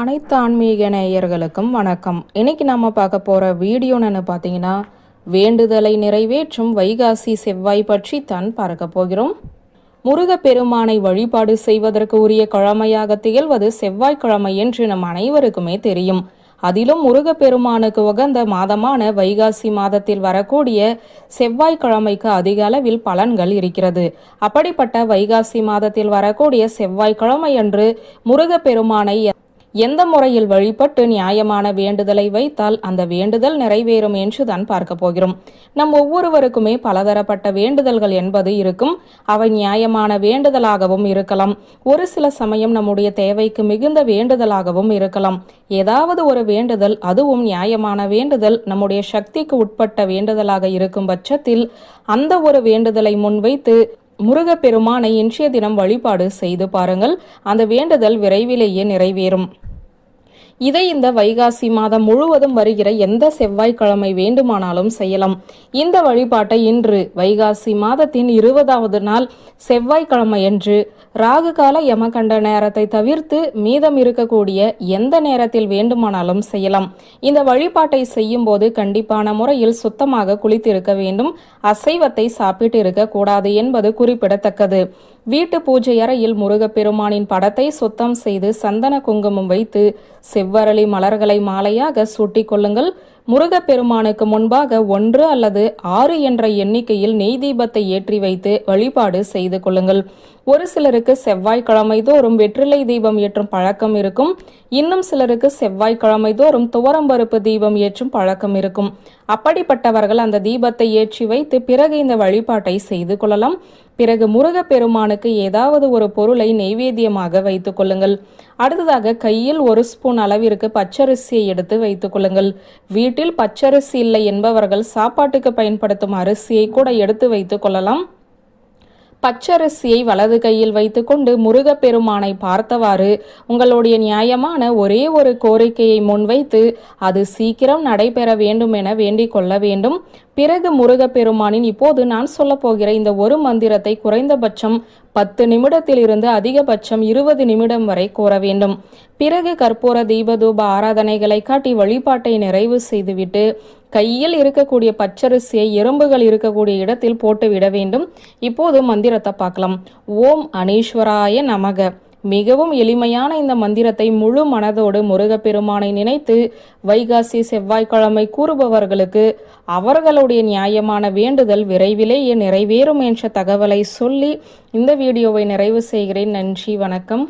அனைத்து ஆன்மீக நேயர்களுக்கும் வணக்கம். இன்னைக்கு நம்ம பார்க்க போகிற வீடியோன்னு பார்த்தீங்கன்னா வேண்டுதலை நிறைவேற்றும் வைகாசி செவ்வாய் பற்றி தான் பார்க்க போகிறோம். முருகப்பெருமானை வழிபாடு செய்வதற்கு உரிய கிழமையாக திகழ்வது செவ்வாய்க்கிழமை என்று நம் அனைவருக்குமே தெரியும். அதிலும் முருகப்பெருமானுக்கு உகந்த மாதமான வைகாசி மாதத்தில் வரக்கூடிய செவ்வாய்க்கிழமைக்கு அதிக அளவில் பலன்கள் இருக்கிறது. அப்படிப்பட்ட வைகாசி மாதத்தில் வரக்கூடிய செவ்வாய்க்கிழமை அன்று முருகப்பெருமானை எந்த முறையில் வழிபட்டு நியாயமான வேண்டுதலை வைத்தால் அந்த வேண்டுதல் நிறைவேறும் என்று தான் பார்க்க போகிறோம். நம் ஒவ்வொருவருக்குமே பலதரப்பட்ட வேண்டுதல்கள் என்பது இருக்கும். அவை நியாயமான வேண்டுதலாகவும் இருக்கலாம். ஒரு சில சமயம் நம்முடைய தேவைக்கு மிகுந்த வேண்டுதலாகவும் இருக்கலாம். ஏதாவது ஒரு வேண்டுதல் அதுவும் நியாயமான வேண்டுதல் நம்முடைய சக்திக்கு உட்பட்ட வேண்டுதலாக இருக்கும் பட்சத்தில் அந்த ஒரு வேண்டுதலை முன்வைத்து முருகப்பெருமானை இன்றைய தினம் வழிபாடு செய்து பாருங்கள். அந்த வேண்டுதல் விரைவிலேயே நிறைவேறும். இதை இந்த வைகாசி மாதம் முழுவதும் வருகிற எந்த செவ்வாய்க்கிழமை வேண்டுமானாலும் செய்யலாம். இந்த வழிபாட்டை இன்று வைகாசி மாதத்தின் இருபதாவது நாள் செவ்வாய்க்கிழமை என்று ராகு கால யமகண்ட நேரத்தை தவிர்த்து மீதம் இருக்கக்கூடிய எந்த நேரத்தில் வேண்டுமானாலும் செய்யலாம். இந்த வழிபாட்டை செய்யும் போது கண்டிப்பான முறையில் சுத்தமாக குளித்திருக்க வேண்டும். அசைவத்தை சாப்பிட்டு இருக்க கூடாது என்பது குறிப்பிடத்தக்கது. வீட்டு பூஜை அறையில் முருகப்பெருமானின் படத்தை சுத்தம் செய்து சந்தன குங்குமம் வைத்து செவ்வரளி மலர்களை மாலையாக சூட்டிக் கொள்ளுங்கள். முருகப்பெருமானுக்கு முன்பாக ஒன்று அல்லது ஆறு என்ற எண்ணிக்கையில் நெய் தீபத்தை ஏற்றி வைத்து வழிபாடு செய்து கொள்ளுங்கள். ஒரு சிலருக்கு செவ்வாய்க்கிழமை தோறும் வெற்றிலை தீபம் ஏற்றும் பழக்கம் இருக்கும். இன்னும் சிலருக்கு செவ்வாய்க்கிழமை தோறும் துவரம்பருப்பு தீபம் ஏற்றும் பழக்கம் இருக்கும். அப்படிப்பட்டவர்கள் அந்த தீபத்தை ஏற்றி வைத்து பிறகு இந்த வழிபாட்டை செய்து கொள்ளலாம். பிறகு முருகப்பெருமானுக்கு ஏதாவது ஒரு பொருளை நெய்வேத்தியமாக வைத்துக் கொள்ளுங்கள். அடுத்ததாக கையில் ஒரு ஸ்பூன் அளவிற்கு பச்சரிசியை எடுத்து வைத்துக் கொள்ளுங்கள். வீட்டில் பச்சரிசி இல்லை என்பவர்கள் சாப்பாட்டுக்கு பயன்படுத்தும் அரிசியை கூட எடுத்து வைத்துக் கொள்ளலாம். பச்சரிசியை வலது கையில் வைத்துக்கொண்டு முருகப்பெருமானை பார்த்தவாறு உங்களுடைய நியாயமான ஒரே ஒரு கோரிக்கையை முன்வைத்து அது சீக்கிரம் நடைபெற வேண்டும் என வேண்டிக் கொள்ள வேண்டும். பிறகு முருகப்பெருமானின் இப்போது நான் சொல்லப்போகிற இந்த ஒரு மந்திரத்தை குறைந்தபட்சம் பத்து நிமிடத்திலிருந்து அதிகபட்சம் இருபது நிமிடம் வரை கூற வேண்டும். பிறகு கற்பூர தீபதூப ஆராதனைகளை காட்டி வழிபாட்டை நிறைவு செய்துவிட்டு கையில் இருக்கக்கூடிய பச்சரிசியை எறும்புகள் இருக்கக்கூடிய இடத்தில் போட்டு விட வேண்டும். இப்போது மந்திரத்தை பார்க்கலாம். ஓம் அனீஸ்வராய நமக. மிகவும் எளிமையான இந்த மந்திரத்தை முழு மனதோடு முருகப்பெருமானை நினைத்து வைகாசி செவ்வாய்க்கிழமை கூறுபவர்களுக்கு அவர்களுடைய நியாயமான வேண்டுதல் விரைவிலேயே நிறைவேறும் என்ற தகவலை சொல்லி இந்த வீடியோவை நிறைவு செய்கிறேன். நன்றி வணக்கம்.